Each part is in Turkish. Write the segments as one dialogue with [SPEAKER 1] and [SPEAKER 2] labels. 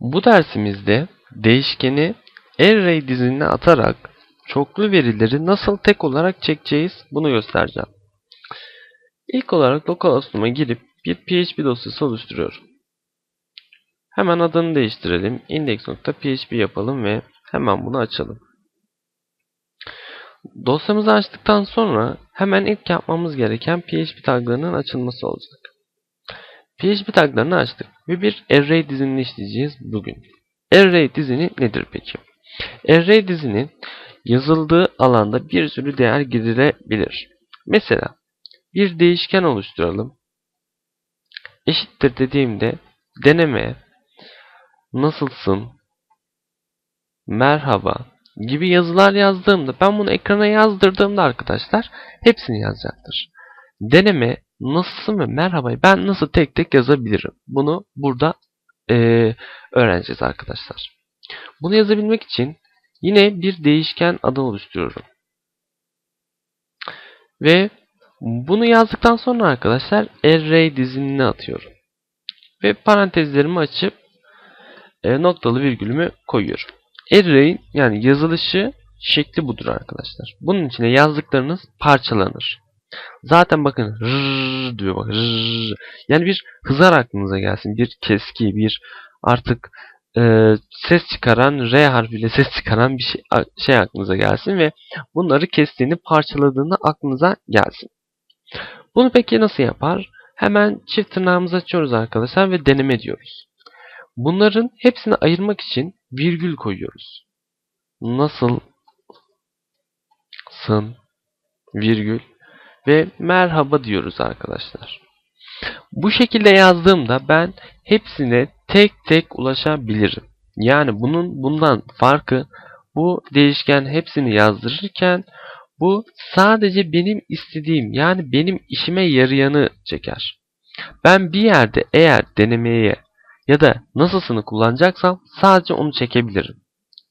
[SPEAKER 1] Bu dersimizde değişkeni array diziline atarak çoklu verileri nasıl tek olarak çekeceğiz bunu göstereceğim. İlk olarak localhost'uma girip bir PHP dosyası oluşturuyorum. Hemen adını değiştirelim. index.php yapalım ve hemen bunu açalım. Dosyamızı açtıktan sonra hemen ilk yapmamız gereken PHP taglarının açılması olacak. PHP taglarını açtık ve bir array dizinini işleyeceğiz bugün. Array dizini nedir peki? Array dizinin yazıldığı alanda bir sürü değer girilebilir. Mesela bir değişken oluşturalım. Eşittir dediğimde deneme, nasılsın, merhaba gibi yazılar yazdığımda ben bunu ekrana yazdırdığımda arkadaşlar hepsini yazacaktır. Deneme, nasılsın ve merhabayı ben nasıl tek tek yazabilirim? Bunu burada e, öğreneceğiz arkadaşlar. Bunu yazabilmek için yine bir değişken adı oluşturuyorum. Ve bunu yazdıktan sonra arkadaşlar array dizinine atıyorum. Ve parantezlerimi açıp e, noktalı virgülümü koyuyorum. Array'in yani yazılışı şekli budur arkadaşlar. Bunun içine yazdıklarınız parçalanır. Zaten bakın rrr diyor bak rrr. Yani bir hızar aklınıza gelsin. Bir keski, bir artık e, ses çıkaran R harfiyle ses çıkaran bir şey, şey aklınıza gelsin ve bunları kestiğini parçaladığını aklınıza gelsin. Bunu peki nasıl yapar? Hemen çift tırnağımızı açıyoruz arkadaşlar ve deneme diyoruz. Bunların hepsini ayırmak için virgül koyuyoruz. Nasıl sın virgül ve merhaba diyoruz arkadaşlar. Bu şekilde yazdığımda ben hepsine tek tek ulaşabilirim. Yani bunun bundan farkı bu değişken hepsini yazdırırken bu sadece benim istediğim yani benim işime yarayanı çeker. Ben bir yerde eğer denemeye ya da nasılsını kullanacaksam sadece onu çekebilirim.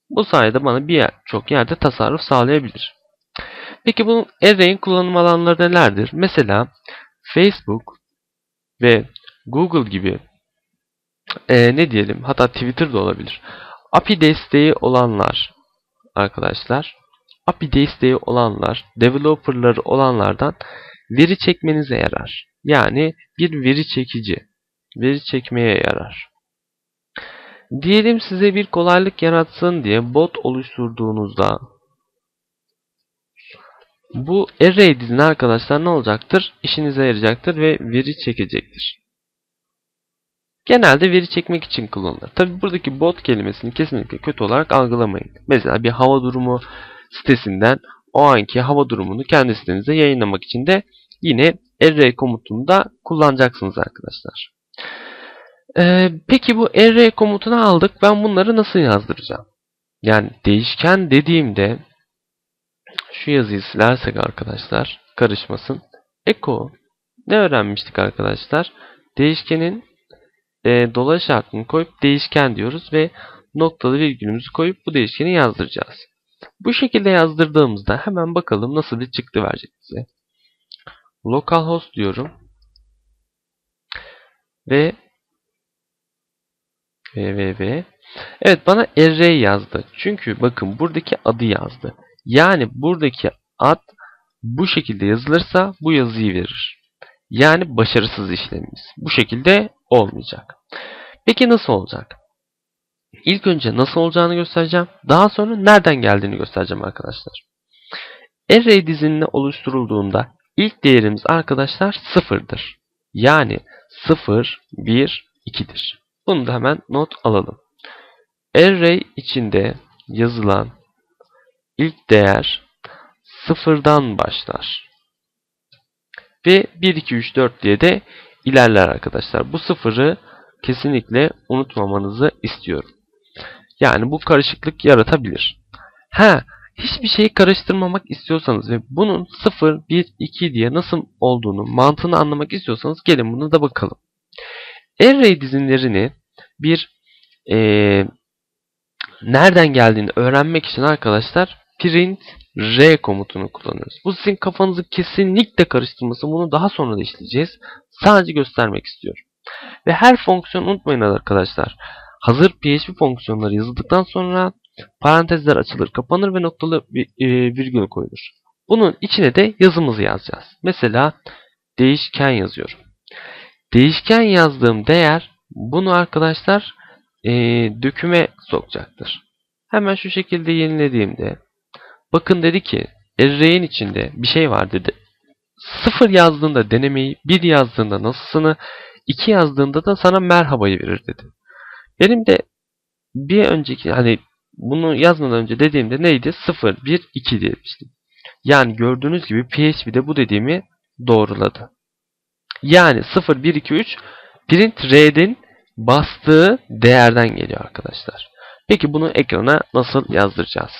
[SPEAKER 1] Bu sayede bana bir yer, çok yerde tasarruf sağlayabilir. Peki bu array'in kullanım alanları nelerdir? Mesela Facebook ve Google gibi e, ne diyelim hatta Twitter da olabilir. API desteği olanlar arkadaşlar API desteği olanlar, developerları olanlardan veri çekmenize yarar. Yani bir veri çekici, veri çekmeye yarar. Diyelim size bir kolaylık yaratsın diye bot oluşturduğunuzda bu array dizini arkadaşlar ne olacaktır? İşinize yarayacaktır ve veri çekecektir. Genelde veri çekmek için kullanılır. Tabi buradaki bot kelimesini kesinlikle kötü olarak algılamayın. Mesela bir hava durumu sitesinden o anki hava durumunu kendi sitenize yayınlamak için de yine array komutunu da kullanacaksınız arkadaşlar. Ee, peki bu array komutunu aldık. Ben bunları nasıl yazdıracağım? Yani değişken dediğimde şu yazıyı silersek arkadaşlar karışmasın. Echo ne öğrenmiştik arkadaşlar? Değişkenin e, dolayı şartını koyup değişken diyoruz ve noktalı virgülümüzü koyup bu değişkeni yazdıracağız. Bu şekilde yazdırdığımızda hemen bakalım nasıl bir çıktı verecek bize. Localhost diyorum. Ve www Evet bana array yazdı. Çünkü bakın buradaki adı yazdı. Yani buradaki ad bu şekilde yazılırsa bu yazıyı verir. Yani başarısız işlemimiz. Bu şekilde olmayacak. Peki nasıl olacak? İlk önce nasıl olacağını göstereceğim. Daha sonra nereden geldiğini göstereceğim arkadaşlar. Array dizinin oluşturulduğunda ilk değerimiz arkadaşlar sıfırdır. Yani 0, 1, 2'dir. Bunu da hemen not alalım. Array içinde yazılan ilk değer sıfırdan başlar. Ve 1, 2, 3, 4 diye de ilerler arkadaşlar. Bu sıfırı kesinlikle unutmamanızı istiyorum. Yani bu karışıklık yaratabilir. Ha, hiçbir şeyi karıştırmamak istiyorsanız ve bunun 0, 1, 2 diye nasıl olduğunu, mantığını anlamak istiyorsanız gelin bunu da bakalım. Array dizinlerini bir e, nereden geldiğini öğrenmek için arkadaşlar print r komutunu kullanıyoruz. Bu sizin kafanızı kesinlikle karıştırması. Bunu daha sonra da işleyeceğiz. Sadece göstermek istiyorum. Ve her fonksiyon unutmayın arkadaşlar hazır PHP fonksiyonları yazıldıktan sonra parantezler açılır, kapanır ve noktalı e, virgül koyulur. Bunun içine de yazımızı yazacağız. Mesela değişken yazıyorum. Değişken yazdığım değer bunu arkadaşlar e, döküme sokacaktır. Hemen şu şekilde yenilediğimde bakın dedi ki array'in içinde bir şey var dedi. 0 yazdığında denemeyi, 1 yazdığında nasılsını, 2 yazdığında da sana merhabayı verir dedi. Benim de bir önceki hani bunu yazmadan önce dediğimde neydi? 0, 1, 2 demiştim. Yani gördüğünüz gibi PHP'de bu dediğimi doğruladı. Yani 0, 1, 2, 3 print read'in bastığı değerden geliyor arkadaşlar. Peki bunu ekrana nasıl yazdıracağız?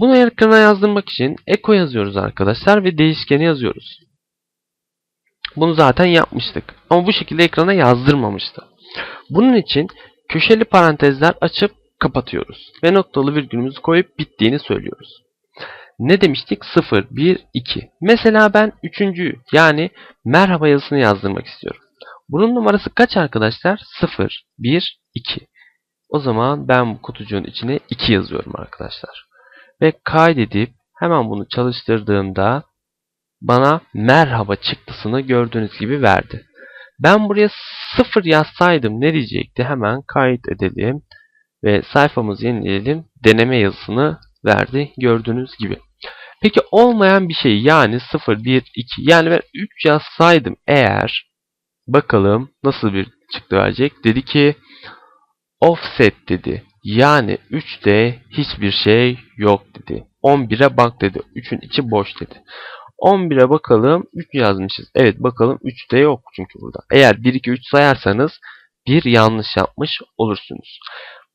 [SPEAKER 1] Bunu ekrana yazdırmak için echo yazıyoruz arkadaşlar ve değişkeni yazıyoruz. Bunu zaten yapmıştık. Ama bu şekilde ekrana yazdırmamıştı. Bunun için köşeli parantezler açıp kapatıyoruz. Ve noktalı virgülümüzü koyup bittiğini söylüyoruz. Ne demiştik? 0, 1, 2. Mesela ben üçüncüyü yani merhaba yazısını yazdırmak istiyorum. Bunun numarası kaç arkadaşlar? 0, 1, 2. O zaman ben bu kutucuğun içine 2 yazıyorum arkadaşlar. Ve kaydedip hemen bunu çalıştırdığımda bana merhaba çıktısını gördüğünüz gibi verdi. Ben buraya 0 yazsaydım ne diyecekti? Hemen kayıt edelim ve sayfamızı yenileyelim. Deneme yazısını verdi gördüğünüz gibi. Peki olmayan bir şey yani 0, 1, 2 yani ben 3 yazsaydım eğer bakalım nasıl bir çıktı verecek. Dedi ki offset dedi. Yani 3'te hiçbir şey yok dedi. 11'e bak dedi. 3'ün içi boş dedi. 11'e bakalım 3 yazmışız. Evet bakalım 3'te yok çünkü burada. Eğer 1, 2, 3 sayarsanız bir yanlış yapmış olursunuz.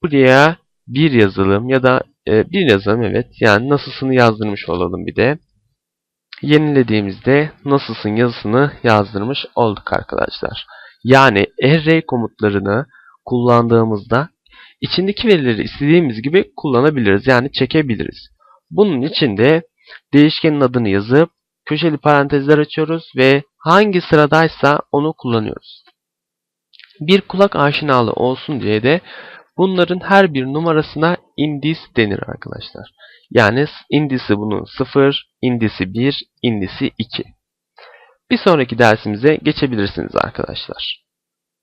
[SPEAKER 1] Buraya bir yazalım ya da e, bir yazalım evet. Yani nasılsını yazdırmış olalım bir de. Yenilediğimizde nasılsın yazısını yazdırmış olduk arkadaşlar. Yani array komutlarını kullandığımızda içindeki verileri istediğimiz gibi kullanabiliriz. Yani çekebiliriz. Bunun için de değişkenin adını yazıp köşeli parantezler açıyoruz ve hangi sıradaysa onu kullanıyoruz. Bir kulak aşinalığı olsun diye de bunların her bir numarasına indis denir arkadaşlar. Yani indisi bunun 0, indisi 1, indisi 2. Bir sonraki dersimize geçebilirsiniz arkadaşlar.